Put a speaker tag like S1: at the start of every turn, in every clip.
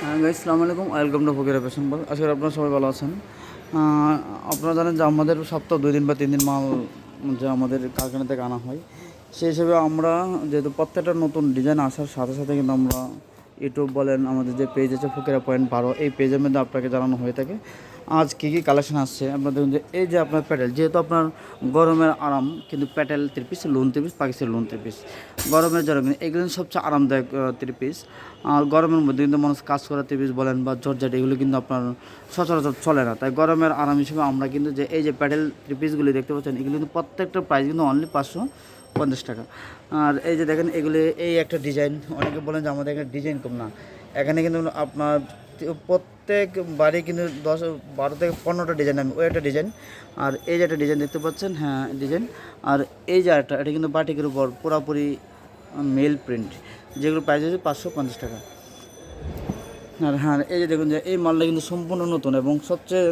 S1: Guys সালামু আলাইকুম। Welcome to Fakir fashion বল আশা করি আপনারা সবাই ভালো আছেন। আপনারা জানেন যে আমাদের সপ্তাহ দুই দিন বা তিন দিন মাল যে আমাদের কারখানা থেকে আনা হয়, সেই হিসেবে আমরা যেহেতু প্রত্যেকটা নতুন ডিজাইন আসার সাথে সাথে কিন্তু আমরা ইউটিউব বলেন, আমাদের যে পেজ আছে ফকিরা পয়েন্ট বারো, এই পেজের মধ্যে আপনাকে জানানো হয়ে থাকে। আজ কী কী কালেকশন আসছে? আপনার দেখুন যে, এই যে আপনার প্যাটেল যেহেতু আপনার গরমের আরাম, কিন্তু Patel three piece lawn three piece Pakistani lawn three piece গরমের জন্য কিন্তু এগুলো সবচেয়ে আরামদায়ক থ্রি পিস আর গরমের মধ্যে কিন্তু মানুষ কাজ করা থ্রি পিস বলেন বা জর্জাট, এগুলো কিন্তু আপনার সচরাচর চলে না। তাই গরমের আরাম হিসেবে আমরা কিন্তু যে, এই যে প্যাটেল থ্রি পিসগুলি দেখতে পাচ্ছেন, এগুলো কিন্তু প্রত্যেকটা প্রাইস কিন্তু অনলি পাঁচশো পঞ্চাশ টাকা। আর এই যে দেখেন, এগুলি এই একটা ডিজাইন অনেকে বলেন যে আমাদের এখানে ডিজাইন কম না। এখানে কিন্তু আপনার প্রত্যেক বাড়ি কিন্তু দশ, বারো থেকে পনেরোটা ডিজাইন আমি, ওই একটা ডিজাইন আর এই যে একটা ডিজাইন দেখতে পাচ্ছেন হ্যাঁ ডিজাইন আর এই যে একটা এটা কিন্তু বাটিকের উপর পুরাপুরি মেল প্রিন্ট যেগুলো প্রাইস হচ্ছে পাঁচশো পঞ্চাশ টাকা। আর হ্যাঁ এই যে দেখুন যে, এই মালটা কিন্তু সম্পূর্ণ নতুন এবং সবচেয়ে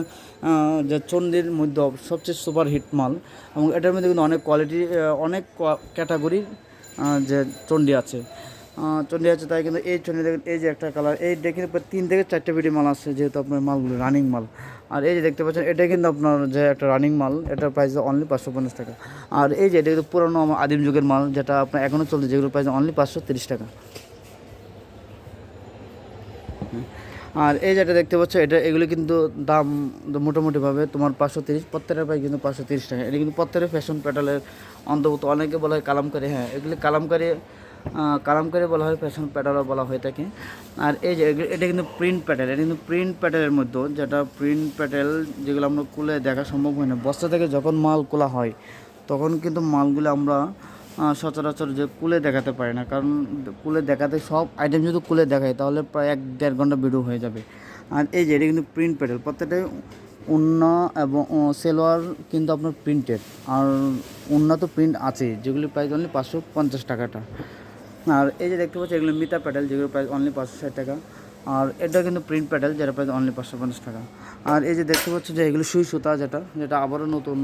S1: যে চন্ডির মধ্যে সবচেয়ে সুপার হিট মাল। এবং এটার মধ্যে কিন্তু অনেক কোয়ালিটি অনেক ক্যাটাগরির যে চন্ডি আছে। চন্ডি আছে, তাই কিন্তু এই চন্ডি দেখেন এই যে একটা কালার এই দেখে প্রায় তিন থেকে চারটে বিডি মাল আছে যেহেতু আপনার মালগুলো রানিং মাল। আর এই যে দেখতে পাচ্ছেন, এটা কিন্তু আপনার যে একটা রানিং মাল, এটার প্রাইস অনলি পাঁচশো পঞ্চাশ টাকা। আর এই যে, এটা কিন্তু পুরোনো আমার আদিম যুগের মাল, যেটা আপনার এখনও চলছে যেগুলো প্রাইস অনলি পাঁচশো তিরিশ টাকা। আর এই যেটা দেখতে পাচ্ছ এটা, এগুলো কিন্তু দাম মোটামুটিভাবে তোমার পাঁচশো তিরিশ প্রত্যেকের প্রায় কিন্তু পাঁচশো তিরিশ টাকা। এটা কিন্তু প্রত্যেকের ফ্যাশন প্যাটালের অন্তর্ভুক্ত, অনেকে বলা হয় কালামকারি হ্যাঁ এগুলি কালামকারি কালামকারি বলা হয় ফ্যাশন প্যাটালও বলা হয়ে থাকে। আর এই যে এটা কিন্তু প্রিন্ট প্যাটেল এটা কিন্তু প্রিন্ট প্যাটেলের মধ্যে, যেটা প্রিন্ট প্যাটেল যেগুলো আমরা খুলে দেখা সম্ভব হয় না। বস্তা থেকে যখন মাল খোলা হয়, তখন কিন্তু মালগুলো আমরা সচরাচর যে কুলে দেখাতে পারি না। কারণ কুলে দেখাতে সব আইটেম যদি কুলে দেখায়, তাহলে প্রায় এক দেড় ঘণ্টা ভিডিও হয়ে যাবে। আর এই যে, এটা কিন্তু প্রিন্ট প্যাটেল প্রত্যেকটাই উন্না এবং সেলোয়ার কিন্তু আপনার প্রিন্টেড আর উন্নত প্রিন্ট আছে, যেগুলি প্রাইস অনলি পাঁচশো পঞ্চাশ টাকাটা। আর এই যে দেখতে পাচ্ছি এগুলো মিতা প্যাটেল, যেগুলো প্রাইস অনলি পাঁচশো ষাট টাকা। আর এটা কিন্তু প্রিন্ট প্যাটেল, যেটা প্রাইস অনলি পাঁচশো পঞ্চাশ টাকা। আর এই যে দেখতে পাচ্ছ যে এগুলো সুই সুতা যেটা যেটা আবারও নতুন,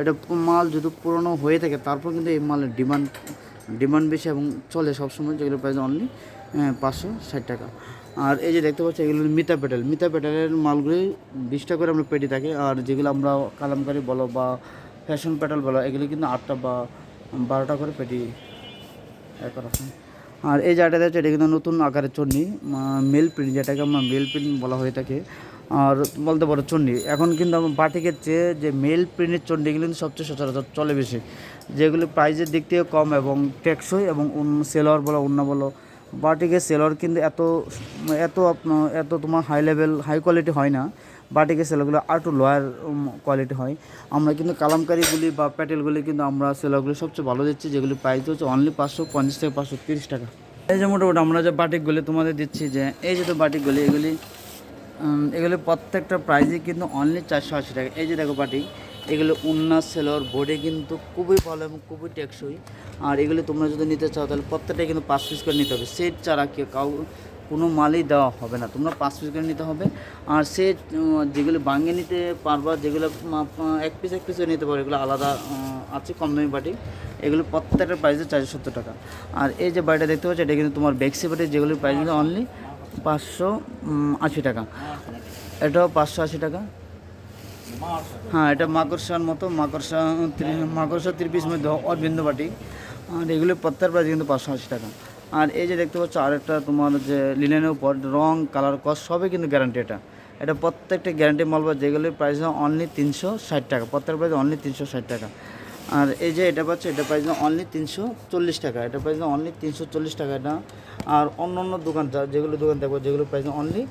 S1: এটা মাল যদি পুরনো হয়ে থাকে, তারপর কিন্তু এই মালের ডিমান্ড ডিমান্ড বেশি এবং চলে সবসময়, যেগুলো প্রাইস অনলি পাঁচশো ষাট টাকা। আর এই যে দেখতে পাচ্ছি এগুলো মিতা প্যাটেল। মিতা প্যাটেলের মালগুলি বিশটা করে আমরা পেটি থাকে। আর যেগুলো আমরা কালামকারি বলো বা ফ্যাশন প্যাটেল বলো, এগুলি কিন্তু আটটা বা বারোটা করে পেটি করা হয়। আর এই জায়গাটা দেখছে এটা কিন্তু নতুন আকারের চন্ডি মেল প্রিন্ট যেটাকে আমরা মেল প্রিন্ট বলা হয়ে থাকে। আর বলতে পারো চন্ডি এখন কিন্তু আমার বাটিকের চেয়ে যে মেল প্রিন্টের চন্ডিগুলো কিন্তু সবচেয়ে সচরাচর চলে বেশি। যেগুলো প্রাইজের দিক থেকে কম এবং টেকসই এবং অন্য সেলর বলো, অন্য বলো, বাটিকের সেলর কিন্তু এত এত এত তোমার হাই লেভেল হাই কোয়ালিটি হয় না। বাটিকের সেলরগুলো আর একটু লোয়ার কোয়ালিটি হয়। আমরা কিন্তু কালামকারিগুলি বা প্যাটেলগুলি কিন্তু আমরা সেলরগুলি সবচেয়ে ভালো দিচ্ছি, যেগুলি প্রাইস হচ্ছে অনলি পাঁচশো পঞ্চাশ থেকে পাঁচশো তিরিশ টাকা। এই যে মোটামুটি আমরা যে বাটিকগুলি তোমাদের দিচ্ছি যে, এই যে তো বাটিকগুলি এগুলি এগুলি প্রত্যেকটা প্রাইসই কিন্তু অনলি চারশো আশি টাকা। এই যে দেখো বাটি, এগুলো উন্নাস সেলর বোর্ডে কিন্তু খুবই ভালো এবং খুবই টেকসই। আর এগুলি তোমরা যদি নিতে চাও, তাহলে প্রত্যেকটাই কিন্তু পাঁচ পিস করে নিতে হবে। সেট ছাড়া কেউ কাউ কোনো মালই দেওয়া হবে না। তোমরা পাঁচ পিস করে নিতে হবে। আর সে যেগুলো ভাঙে নিতে পারবা, যেগুলো এক পিস এক পিসে নিতে পারবে এগুলো আলাদা আছে কম দামি বাটি। এগুলো প্রত্যেকটা প্রাইসে চারশো সত্তর টাকা। আর এই যে বাড়িটা দেখতে পাচ্ছ, এটা কিন্তু তোমার বেক্সি বাটি যেগুলির প্রাইস কিন্তু অনলি পাঁচশো আশি টাকা। এটাও পাঁচশো আশি টাকা। হ্যাঁ এটা মাকড়সার মতো, মাকড়সা মাকড়সা তিন পিস মধ্যে অরবিন্দ বাটি। আর এগুলো প্রত্যেক প্রাইস কিন্তু পাঁচশো আশি টাকা। আর এই যে দেখতে পাচ্ছ, আরেকটা তোমার যে লিনেনের উপর রং কালার কস্ট সবই কিন্তু গ্যারান্টি এটা। এটা প্রত্যেকটা গ্যারান্টি মাল বা যেগুলির প্রাইস অনলি তিনশো ষাট টাকা। প্রত্যেক প্রাইস অনলি তিনশো ষাট টাকা। আর এই যে এটা পাচ্ছে, এটা প্রাইস অনলি তিনশো চল্লিশ টাকা। এটা প্রাইস অনলি তিনশো চল্লিশ টাকা এটা। আর অন্য অন্য দোকান, যা- যেগুলো দোকান দেখব যেগুলো প্রাইস অনলি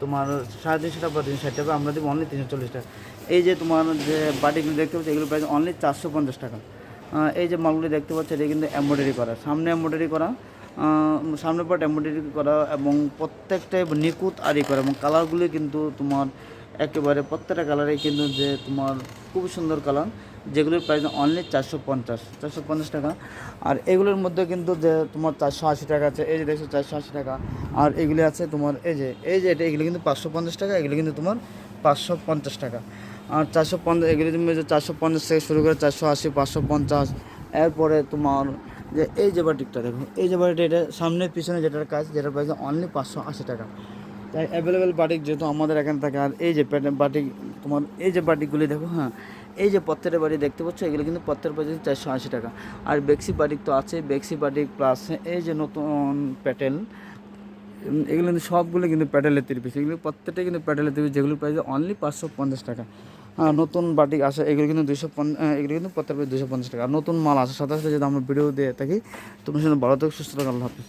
S1: তোমার সাড়ে তিনশো টাকা বা তিনশো ষাট টাকা, আমরা দেবো অনলি তিনশো চল্লিশ টাকা। এই যে তোমার যে বাটিগুলো দেখতে পাচ্ছি এগুলো প্রাইস অনলি চারশো পঞ্চাশ টাকা। এই যে মালগুলি দেখতে পাচ্ছি, এটা কিন্তু এমব্রয়ডারি করা। সামনে এমব্রয়ডারি করা সামনে পাট এমব্রয়ডারি করা এবং প্রত্যেকটাই নিখুঁত আরি করা এবং কালারগুলি কিন্তু তোমার একেবারে প্রত্যেকটা কালারে কিন্তু যে তোমার খুব সুন্দর কালার যেগুলোর প্রাইস অনলি চারশো পঞ্চাশ চারশো পঞ্চাশ টাকা। আর এগুলোর মধ্যে কিন্তু যে তোমার চারশো আশি টাকা আছে, এই যে দেখছ চারশো আশি টাকা। আর এগুলি আছে তোমার, এই যে এই যে এটা, এগুলো কিন্তু পাঁচশো পঞ্চাশ টাকা, এগুলো কিন্তু তোমার পাঁচশো পঞ্চাশ টাকা। আর চারশো পঞ্চাশ, এগুলো তুমি যে চারশো পঞ্চাশ থেকে শুরু করে চারশো আশি, পাঁচশো পঞ্চাশ, এরপরে তোমার যে এই যে বাটিকটা দেখো, এই যে বাটিটা এটা সামনে পিছনে যেটার কাজ, যেটার প্রাইস অনলি পাঁচশো আশি টাকা। তাই অ্যাভেলেবেল বাটিক যেহেতু আমাদের এখানে থাকে, আর এই যে বাটিক, তোমার এই যে বাটিকগুলি দেখো হ্যাঁ এই যে পত্তের বাড়ি দেখতে পাচ্ছ, এগুলো কিন্তু পত্তের বাড়ি চারশো আশি টাকা। আর বেক্সি বাটিক তো আছে বেক্সি বাটিক প্লাস এই যে নতুন প্যাটেল এগুলো কিন্তু সবগুলো কিন্তু প্যাটেলের তিরিশ পিস এগুলো প্রত্যেকটাই কিন্তু প্যাটেলের তিরিশ যেগুলো প্রাইস অনলি পাঁচশো পঞ্চাশ টাকা। আর নতুন বাটিক আসে, এগুলো কিন্তু দুশো এগুলো কিন্তু প্রত্যেক দুশো পঞ্চাশ টাকা। আর নতুন মাল আসে, সাথে সাথে যদি আমরা ভিডিও দিয়ে থাকি তুমি সাথে ভালো থেকে, সুস্থ থাকা, আল্লাহ হাফিজ।